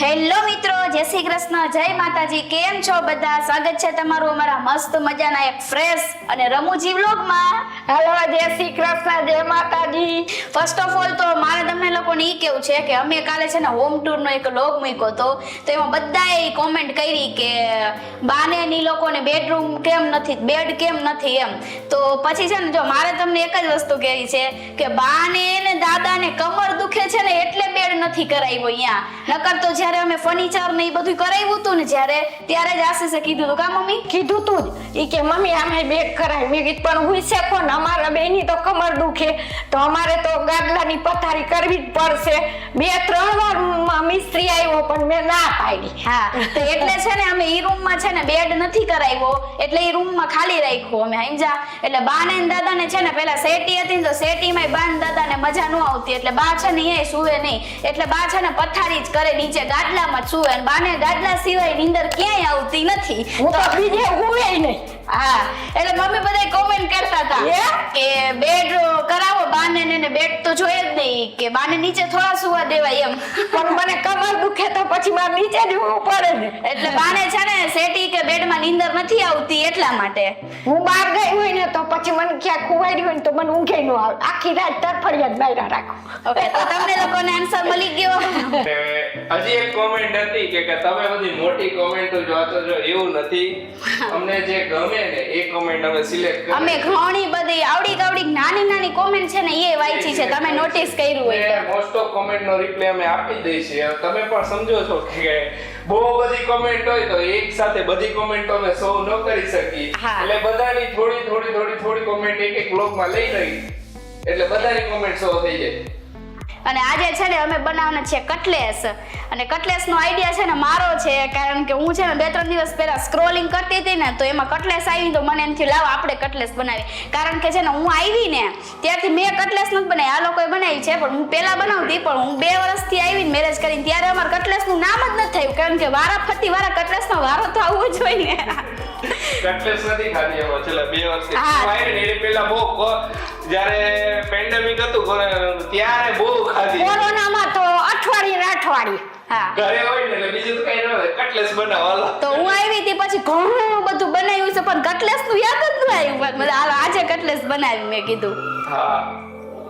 Hello મિત્રો જય શ્રી કૃષ્ણ જય માતાજી કેમ છો બધા? સ્વાગત છે તમારું અમારા મસ્ત મજાના એક ફ્રેશ અને રમૂજી વ્લોગમાં હેલો જય શ્રી કૃષ્ણ જય માતાજી. ફર્સ્ટ ઓફ ઓલ તો મારે તમને લોકોને ઈ કેવું છે કે અમે કાલે છે ને હોમ ટૂર નો એક લોગ મૂક્યો હતો. તો એમાં બધાએ કોમેન્ટ કરી કે બાને ની લોકોને બેડરૂમ કેમ નથી બેડ કેમ નથી એમ. તો પછી છે ને જો મારે તમને એક જ વસ્તુ કહેવી છે કે બાને ને દાદાને કમર દુખે છે ને એટલે બેડ નથી કરાવ્યો અહીંયા. નકર તો જ્યારે અમે ફર્નિચર ને એ બધું કરાવ્યું હતું ને જ્યારે ત્યારે જ આશીષે કીધું હતું કા મમ્મી? કીધું તું જ. ઈ કે મમ્મી અમે બેગ કરાય. મેં કીધું પણ હું છે કોણ? અમારા બેની તો કમર દુખે. તો અમારે તો ગાદલાની પથારી કરવી જ પડશે. બે ત્રણ વાર મિસ્ત્રી આવ્યો પણ મેં ના પાડી. હા. તો એટલે છે ને અમે ઈ રૂમમાં છે ને બેડ નથી કરાવ્યો. એટલે ઈ રૂમમાં ખાલી રાખ્યું અમે સમજા એટલે બા ને દાદાને છે ને પેલા સેટી હતી ને તો સેટીમાં બા ને દાદાને મજા ન આવતી. એટલે બા છે ને એ સુવે નહીં. એટલે બા છે ને પથારી જ કરે નીચે ગાદલામાં છું અને બાને ગાદલા સિવાય નીંદર ક્યાંય આવતી નથી. હું તો બીજે હુંય નહીં. હા એટલે મમ્મી બધા કોમેન્ટ કરતા હતા કે બેડ કરાવો બાને ને ને બેડ તો જોઈએ જ નહીં કે બાને નીચે થોડા સુવા દેવાય એમ. પણ મને કમર દુખે તો પછી મારે નીચે જ ઊભું પડે ને. એટલે બાને છે ને સેટી કે બેડમાં નીંદર નથી આવતી એટલા માટે. હું બહાર ગઈ હોય ને તો પછી મને ક્યાંક ખુવાડી હોય ને તો મને ઊંઘે ન આવે. આખી રાત તરફડિયા જ બહાર રાખું. ઓકે તો તમને લોકોને આન્સર મળી ગયો? હજી એક કોમેન્ટ હતી કે તમે બધી મોટી કોમેન્ટો જોતો છો એવું નથી. અમને જે ગમે ને એ કોમેન્ટ અમે સિલેક્ટ અમે ઘણી બધી આવડી કાવડી નાની નાની કોમેન્ટ છે ને એ વાંચી છે. તમે નોટિસ કર્યું હોય મોસ્ટ ઓફ કોમેન્ટ નો રિપ્લે અમે આપી દઈએ છીએ. તમે પણ સમજો છો કે બહુ બધી કોમેન્ટ હોય તો એક સાથે બધી કોમેન્ટ અમે સોલ્વ ન કરી શકીએ. એટલે બધાની થોડી થોડી થોડી થોડી કોમેન્ટ એક એક બ્લોગમાં લઈ રહી એટલે બધાની કોમેન્ટ સોલ્વ થઈ જાય. અને આજે છે ને અમે બનાવવાના છે કટલેસ. અને કટલેસનો આઈડિયા છે ને મારો છે, કારણ કે હું છે ને બે ત્રણ દિવસ પહેલા સ્ક્રોલિંગ કરતી હતી ને, તો એમાં કટલેસ આવી તો મને એમ થયું, લાવો આપણે કટલેસ બનાવી કારણ કે છે ને હું આવી ને, ત્યારથી મેં કટલેસ નથી બનાવી. આ લોકોએ બનાવી છે, પણ હું પહેલા બનાવતી, પણ હું બે વર્ષથી આવીને મેરેજ કરીને, ત્યારે અમારે કટલેસનું નામ જ નથી થયું. કારણ કે વારા ફરતી વારા કટલેસનો વારો તો આવવો જોઈએ ને. કટલેસ નથી ખાધી એમાં છેલ્લા બે વર્ષથી હા. હું આવી પહેલા બહુ જ્યારે પેન્ડેમિક હતું ત્યારે બહુ ખાધી. કોરોનામાં તો અઠવાડિયે ને અઠવાડિયે હા. ઘરે હોય ને બીજું કઈ ન હોય કટલેસ બનાવો તો હું આવી હતી પછી ઘણું બધું બનાવ્યું છે પણ કટલેસનું યાદ જ ન આવ્યું. આજે કટલેસ બનાવી મેં કીધું. હા.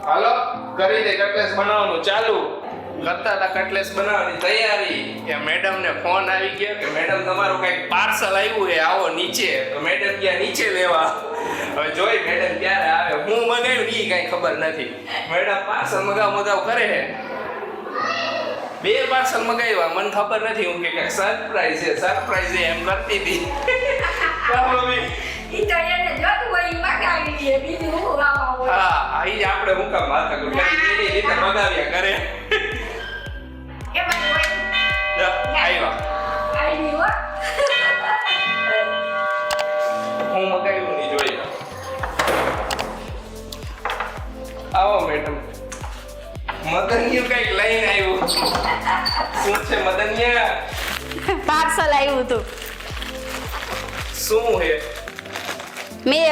હાલો કરી દે કટલેસ બનાવવાનું ચાલુ. કરતા હતા કટલેસ બનાવવાની તૈયારી. કે મેડમ ને ફોન આવી ગયો કે મેડમ તમારું કંઈક પાર્સલ આવ્યું છે આવો નીચે. તો મેડમ ગયા નીચે લેવા? હવે જોઈ મેડમ ક્યારે આવે. હું મંગાવ્યું ઈ કઈ ખબર નથી. મેડમ પાર્સલ મગાવ મગાવ કરે હે બે પાર્સલ મગાવ્યા. મને ખબર નથી. હું કે સરપ્રાઈઝ છે સરપ્રાઈઝ છે. એમ કરતી હતી. હું આપણે હું કામ કરું. મગાવ્યા કરે.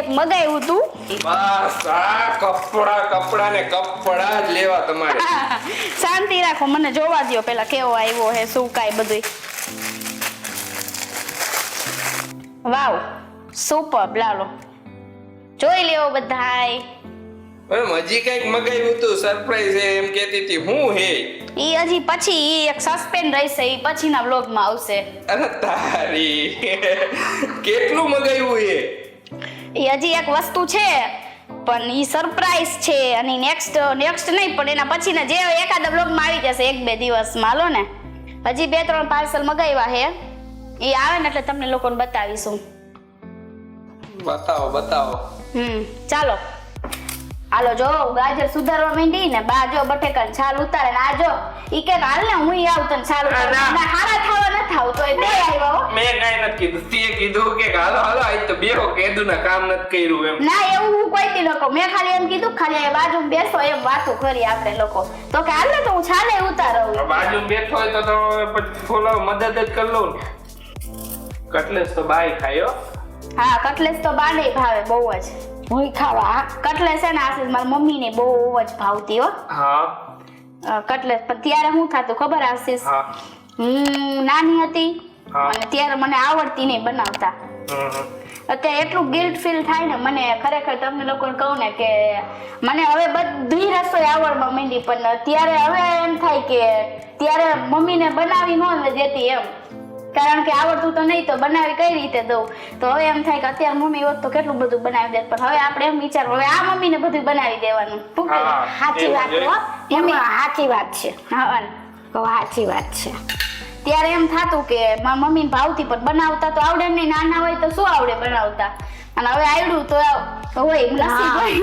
એક મગાવ્યું હતું બસ આ કપડા કપડા ને કપડા જ લેવા તમારે. શાંતિ રાખો મને જોવા દ્યો પેલા કેવો આવ્યો હે શું કાઈ બધું વાવ સુપર લાલો. જોઈ લેવો બધાય. પણ હજી કંઈક મગાવ્યું હતું સરપ્રાઈઝ હે એમ કહેતી હતી હું હે? ઈ હજી પછી ઈ એક સસ્પેન્ડ રહેશે ઈ પછીના વ્લોગમાં આવશે. અરે તારી કેટલું મગાવ્યું એ? ઈ હજી એક વસ્તુ છે પણ એ સરપ્રાઈઝ છે અને નેક્સ્ટ નેક્સ્ટ નહીં પણ એના પછીના જે એકાદ વ્લોગમાં આવી જશે એક બે દિવસમાં હાલો ને. હજી બે ત્રણ પાર્સલ મગાવ્યા હે એ આવે ને એટલે તમને લોકોને બતાવીશું. બતાવો બતાવો. હમ ચાલો. હાલો જો ગાજર સુધારવા માંડી ને બા જો બટેકા છાલ ઉતારે ને આ જો. ઈ કે હાલ ને હું આવું તને છાલ ઉતારે. હારા થવા ન થાવ તો એ બે મેં કાંઈ નથી કીધું. તે કીધું કે હાલો હાલો આજ તો બેહો કેદું ના કામ નથી કર્યું એમ. ના એવું હું કોઈ દી લોકો મેં ખાલી એમ કીધું ખાલી બાજુ બેસો એમ વાતો કરી આપણે લોકો. તો કે હાલ ને તો હું છાલે ઉતારવું બાજુ બેઠો હોય તો તો પછી ફોલો મદદ જ કરી લઉં કટલેસ તો બાય ખાયો હા. કટલેસ તો બાને ભાવે બહુ જ. હું ખાવા. કટલેસ છે ને આશીષ મારી મમ્મીને બહુ જ ભાવતી હો. હા. કટલેસ. પણ ત્યારે હું થતું ખબર આશીષ હા નાની હતી. અને ત્યારે મને આવડતી નહીં બનાવતા. અત્યારે એટલું ગિલ્ટ ફીલ થાય ને મને ખરેખર તમને લોકોને કહું ને કે મને હવે બધી રસોઈ આવડવા માંડી પણ અત્યારે હવે એમ થાય કે ત્યારે મમ્મીને બનાવી ન દેતી એમ. કારણ કે આવડતું તો નહીં તો બનાવી કઈ રીતે દઉં? તો હવે એમ થાય કે અત્યારે મમ્મી હોત તો કેટલું બધું બનાવી દે પણ હવે આપણે એમ વિચાર હવે આ મમ્મીને બધું બનાવી દેવાનું. સાચી વાત સાચી વાત છે. હા. તો સાચી વાત છે. ત્યારે એમ થાતું કે મારા મમ્મી ભાવથી પણ બનાવતા તો આવડે નહીં નાના હોય તો શું આવડે બનાવતા? અને હવે આવડ્યું તો હોય. હોય.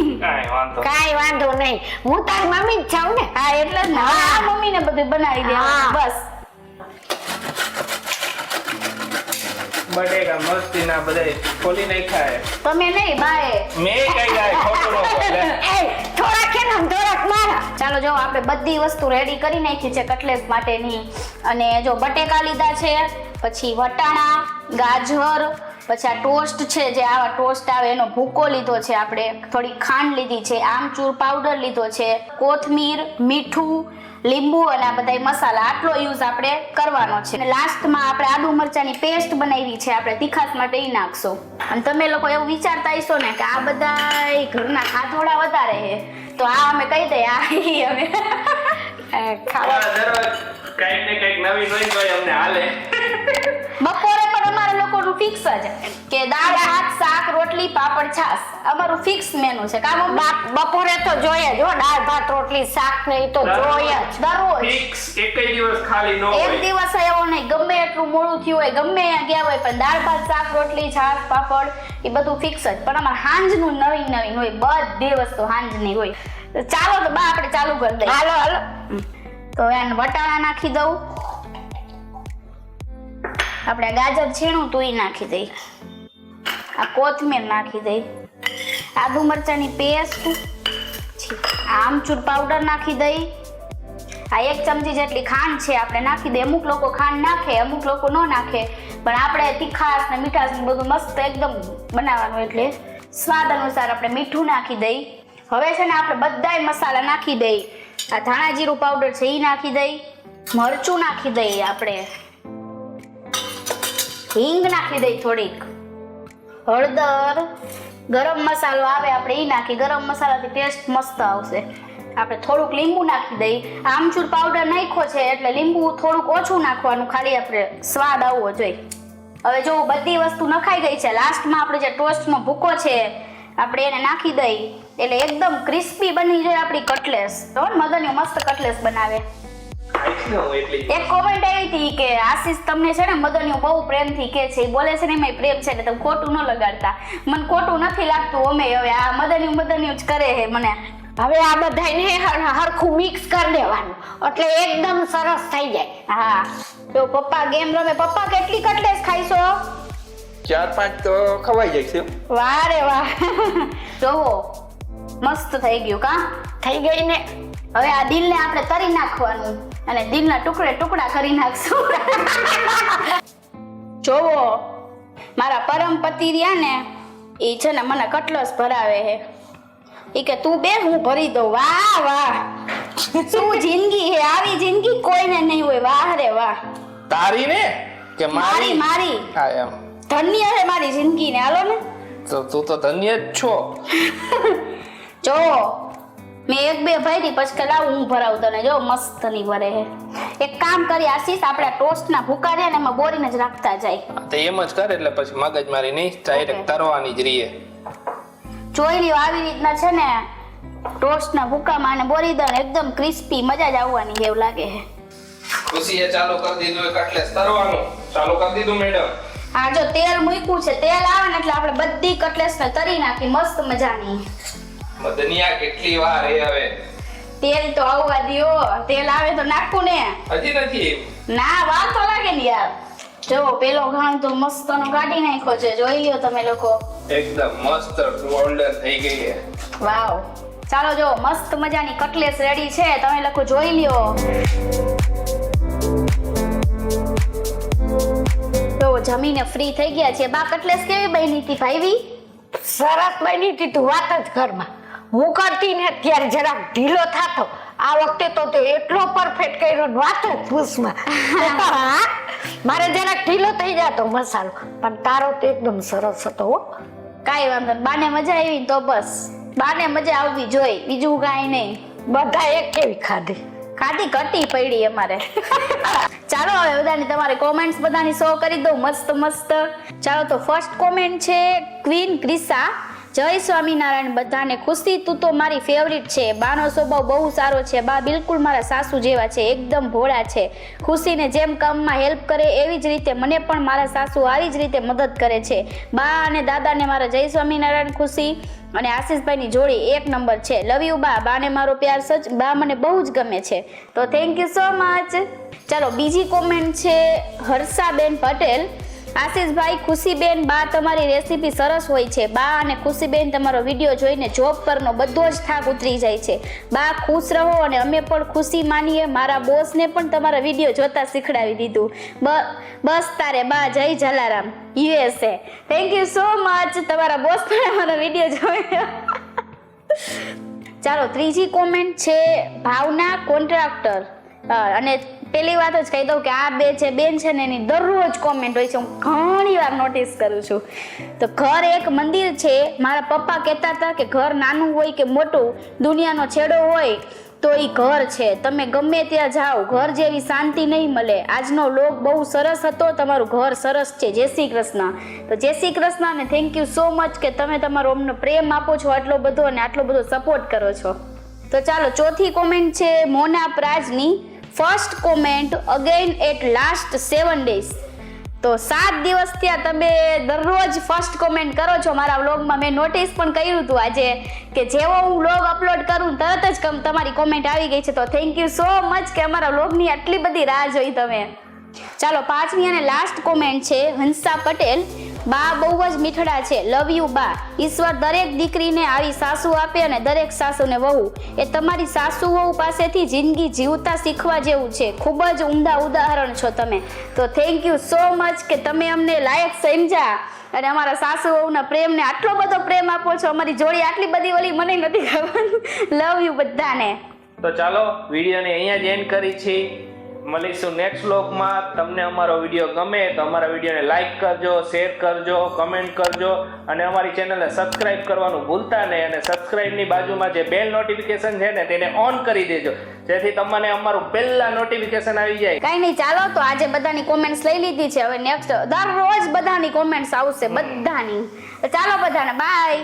કાંઈ વાંધો નહીં. હું તારી મમ્મી જ છું ને? હા એટલે જ ને. મમ્મીને બધું બનાવી દે હા. બસ. બટેકા મસ્તી ના બધા ખોલી નાખ્યા તમે નહીં બાએ. મેં કઈ ગાય ખોટું ન બોલે. એ થોડાક મારા. ચાલો જો આપણે બધી વસ્તુ રેડી કરી નાખી છે કટલેટ માટેની. અને જો બટેકા લીધા છે પછી વટાણા ગાજર પછી આ ટોસ્ટ છે જે આવા ટોસ્ટ આવે એનો ભૂકો લીધો છે આપણે. થોડી ખાંડ લીધી છે આમચૂર પાવડર લીધો છે કોથમીર મીઠું લીંબુ અને આ બધા મસાલા આટલો યુઝ આપણે કરવાનો છે. અને લાસ્ટમાં આપણે આદુ મરચાની પેસ્ટ બનાવી છે આપણે તીખાસ માટે એ નાખશું. અને તમે લોકો એવું વિચારતા હશો ને કે આ બધા ઘરના ખાધોડા વધારે છે તો આ અમે કહી દઈએ આ અમે. ખાવા. આ ને કંઈક નવી નવી હોય અમને હાલે. બપોરે પણ અમારા લોકોનું ફિક્સ જ કે દાળ ભાત શાક રોટલી પાપડ છાસ. અમારું ફિક્સ મેનુ છે. કામ બપોરે તો જોઈએ જો દાળ ભાત રોટલી શાક ને ઈ તો જોઈએ જ દરરોજ. ફિક્સ એક દિવસ ખાલી ન એક દિવસ એવો નહીં ગમે એટલું મોડું થયું હોય ગમે ત્યાં ગયા હોય પણ દાળ ભાત શાક રોટલી છાસ પાપડ એ બધું ફિક્સ જ. પણ અમારે હાંજનું નવી નવીન હોય બધી વસ્તુ હાંજની હોય. ચાલો તો બા આપણે ચાલુ કરી દઈએ. હાલો હાલો. તો એને વટાણા નાખી દઉં. આપણે ગાજર છીણું તું ઈ નાખી દઈ આ કોથમીર નાખી દઈ આદુ મરચાની પેસ્ટ. આમચૂર પાવડર નાખી દઈ આ એક ચમચી જેટલી ખાંડ છે આપણે નાખી દઈએ અમુક લોકો ખાંડ નાખે, અમુક લોકો ન નાખે. પણ આપણે તીખાશ ને મીઠાશ ને બધું મસ્ત એકદમ બનાવવાનું એટલે સ્વાદ અનુસાર આપણે મીઠું નાખી દઈ હવે છે ને આપણે બધાય મસાલા નાખી દઈ આ ધાણા જીરું પાવડર છે એ નાખી દઈ મરચું નાખી દઈએ આપણે. હિંગ નાખી દઈ થોડીક. હળદર, ગરમ મસાલો આવે આપણે એ નાખી, ગરમ મસાલાથી ટેસ્ટ મસ્ત આવશે. આપણે થોડુંક લીંબુ નાખી દઈ. આમચૂર પાવડર નાખ્યો છે એટલે લીંબુ થોડુંક ઓછું નાખવાનું, ખાલી આપણે સ્વાદ આવવો જોઈએ. હવે જો બધી વસ્તુ નખાઈ ગઈ છે, લાસ્ટમાં આપણે જે ટોસ્ટનો ભૂકો છે, આપણે એને નાખી દઈ. એટલે એકદમ ક્રિસ્પી બની જાય આપણી કટલેસ. તો મદનની મસ્ત કટલેસ બનાવે. એક કોમેન્ટ આવી હતી કે આશીષ તમને છે ને મદનીઓ બહુ પ્રેમથી કે છે. બોલે છે ને એમાં પ્રેમ છે એટલે તમે ખોટું ન લગાડતા. મને ખોટું નથી લાગતું અમે હવે આ મદનીઓ મદનીઓ જ કરે છે મને. હવે આ બધાને હરખું મિક્સ કરી દેવાનું. એટલે એકદમ સરસ થઈ જાય. હા. તો પપ્પા ગેમ રમે પપ્પા કેટલી કટલેસ ખાઈશો ચાર પાંચ તો ખવાઈ જાય છે. વાહ રે વાહ. જોવો મસ્ત થઈ ગયું કા? થઈ ગઈ ને. હવે આ દિલને આપણે તરી નાખવાનું અને દિલના ટુકડે ટુકડા કરી નાખશું. જોવો મારા પરમ પતિ રહ્યા ને એ છે ને મને કટલસ ભરાવે છે. એ કે તું બે હું ભરી દઉં. વાહ વાહ. શું જિંદગી હે આવી જિંદગી કોઈને નહીં હોય. વાહ રે વાહ. તારી ને કે મારી? મારી મારી. હા એમ. ધન્ય છે મારી જિંદગી ને હાલો ને. તો તું તો ધન્ય જ છો. જો મેં એક બે ભરી પછી કે લાવ હું ભરાવું તને. જો મસ્તની ભરે હે. એક કામ કરી આશીષ આપણે ટોસ્ટ ના ભૂકા રે ને એમાં બોરીને જ રાખતા જાય. તો એમ જ કરે એટલે પછી મગજ મારી નહીં ડાયરેક્ટ તરવાની જ રીએ. જોઈ લ્યો આવી રીતના છે ને ટોસ્ટ ના ભૂકામાં અને બોરી દણ એકદમ ક્રિસ્પી મજા જ આવવાની એવું લાગે હે ખુશી એ ચાલુ કરી દીધું કટલેસ તરવાનું. ચાલુ કરી દીધું મેડમ હા જો તેલ મૂક્યું છે તેલ આવે ને એટલે આપણે બધી કટલેસને તરી નાખી મસ્ત મજાની. મદનિયા કેટલી વાર એ હવે? તેલ તો આવવા દિયો. તેલ આવે તો નાખું ને. હજી નથી ના વાર તો લાગે ને યાર. જો પેલો ઘાણ તો મસ્તનો કાઢી નાખ્યો છે. જોઈ લ્યો તમે લોકો. એકદમ મસ્ત ગોલ્ડન થઈ ગઈ છે. વાવ. ચાલો જો મસ્ત મજાની કટલેસ રેડી છે. તમે લોકો જોઈ લ્યો. તો જમીને ફ્રી થઈ ગયા છે. બા કટલેસ કેવી બની હતી ભાઈવી? સરસ બની હતી તું વાત જ ઘરમાં. હું કરતી ને ત્યારે જરાક ઢીલો થાતો. આ વખતે તો તે એટલો પરફેક્ટ કર્યો ને વાતો મારે જરાક ઢીલો થઈ જતો મસાલો. પણ તારો તો એકદમ સરસ હતો હો. કાંઈ વાંધો નહીં. બાને મજા આવી તો બસ. બાને મજા આવવી જોઈ બીજું કાંઈ નહીં. બધા એક કેવી ખાધી? ખાધી કટી પડી અમારે. ચાલો હવે બધાની તમારે કોમેન્ટ્સ બધાની શો કરી દઉં. મસ્ત મસ્ત. ચાલો તો ફર્સ્ટ કોમેન્ટ છે ક્વીન ક્રિસા. જય સ્વામિનારાયણ, બધાને ખુશી. તું તો મારી ફેવરિટ છે. બાનો સ્વભાવ બહુ સારો છે. બા બિલકુલ મારા સાસુ જેવા છે. એકદમ ભોળા છે. ખુશીને જેમ કામમાં હેલ્પ કરે એવી જ રીતે મને પણ મારા સાસુ આવી જ રીતે મદદ કરે છે. બા અને દાદાને મારા જય સ્વામિનારાયણ ખુશી અને આશીષભાઈની જોડી એક નંબર છે. લવ યુ બા. બાને મારો પ્યાર સચ બા મને બહુ જ ગમે છે. તો થેન્ક યુ સો મચ ચાલો, બીજી કોમેન્ટ છે હર્ષાબેન પટેલ. આશીષભાઈ, ખુશીબેન, બા તમારી રેસીપી સરસ હોય છે. બા અને ખુશીબેન તમારો વીડિયો જોઈને જોબ પરનો બધો જ થાક ઉતરી જાય છે. બા ખુશ રહો અને અમે પણ ખુશી માનીએ. મારા બોસને પણ તમારા વીડિયો જોતા શીખડાવી દીધું. બસ તારે બા, જય Jalaram. USA thank you so much તમારા બોસ પણ અમારો વીડિયો જોયો. ચાલો, ત્રીજી કોમેન્ટ છે, ભાવના કોન્ટ્રાક્ટર અને પેલી વાત જ કહી દઉં કે આ બે છે, બેન છે ને એની દરરોજ કોમેન્ટ હોય છે. હું ઘણી વાર નોટિસ કરું છું. તો ઘર એક મંદિર છે. મારા પપ્પા કહેતા હતા કે ઘર નાનું હોય કે મોટું, દુનિયાનો છેડો હોય તો એ ઘર છે. તમે ગમે ત્યાં જાઓ, ઘર જેવી શાંતિ નહીં મળે. આજનો લોક બહુ સરસ હતો. તમારું ઘર સરસ છે. જય શ્રી કૃષ્ણ. તો જય શ્રી કૃષ્ણ અને થેન્ક યુ સો મચ કે તમે તમારો અમને પ્રેમ આપો છો આટલો બધો અને આટલો બધો સપોર્ટ કરો છો. તો ચાલો, ચોથી કોમેન્ટ છે Mona પ્રાજની. First comment again at last seven days તો સાત દિવસ ત્યાં તમે દરરોજ ફર્સ્ટ કોમેન્ટ કરો છો મારા વ્લોગમાં મેં નોટિસ પણ કર્યું હતું આજે કે જેવો હું વ્લોગ અપલોડ કરું તરત જ તમારી કોમેન્ટ આવી ગઈ છે. તો થેન્ક યુ સો મચ કે અમારા વ્લોગની આટલી બધી રાહ જોઈ તમે. ચાલો, પાંચમી અને લાસ્ટ કોમેન્ટ છે હંસા પટેલ. બા બહુ જ મીઠડા છે. લવ યુ બા. ઈશ્વર દરેક દીકરીને આવી સાસુ આપે અને દરેક સાસુને વહુ. એ તમારી સાસુ વહુ પાસેથી જિંદગી જીવતા શીખવા જેવું છે. ખૂબ જ ઉમદા ઉદાહરણ છો તમે. તો થેન્ક યુ સો મચ કે તમે અમને લાયક સમજ્યા. અને અમારા સાસુ વહુના પ્રેમને આટલો બધો પ્રેમ આપો છો. અમારી જોડી આટલી બધી ઓલી મને નથી ખબર. લવ યુ બધાને. તો ચાલો, વિડીયોને અહીંયા જ એન્ડ કરી છે. મળીશું નેક્સ્ટ બ્લોગમાં તમને અમારો વીડિયો ગમે તો અમારા વિડીયોને લાઇક કરજો શેર કરજો કમેન્ટ કરજો. અને અમારી ચેનલને સબસ્ક્રાઇબ કરવાનું ભૂલતા નહીં અને સબસ્ક્રાઇબની બાજુમાં જે બેલ નોટિફિકેશન છે ને તેને ઓન કરી દેજો. જેથી તમને અમારું પહેલા નોટિફિકેશન આવી જાય. કાંઈ નહીં, ચાલો, તો આજે બધાની કોમેન્ટ્સ લઈ લીધી છે. હવે નેક્સ્ટ દરરોજ બધાની કોમેન્ટ્સ આવશે બધાની. ચાલો બધાને બાય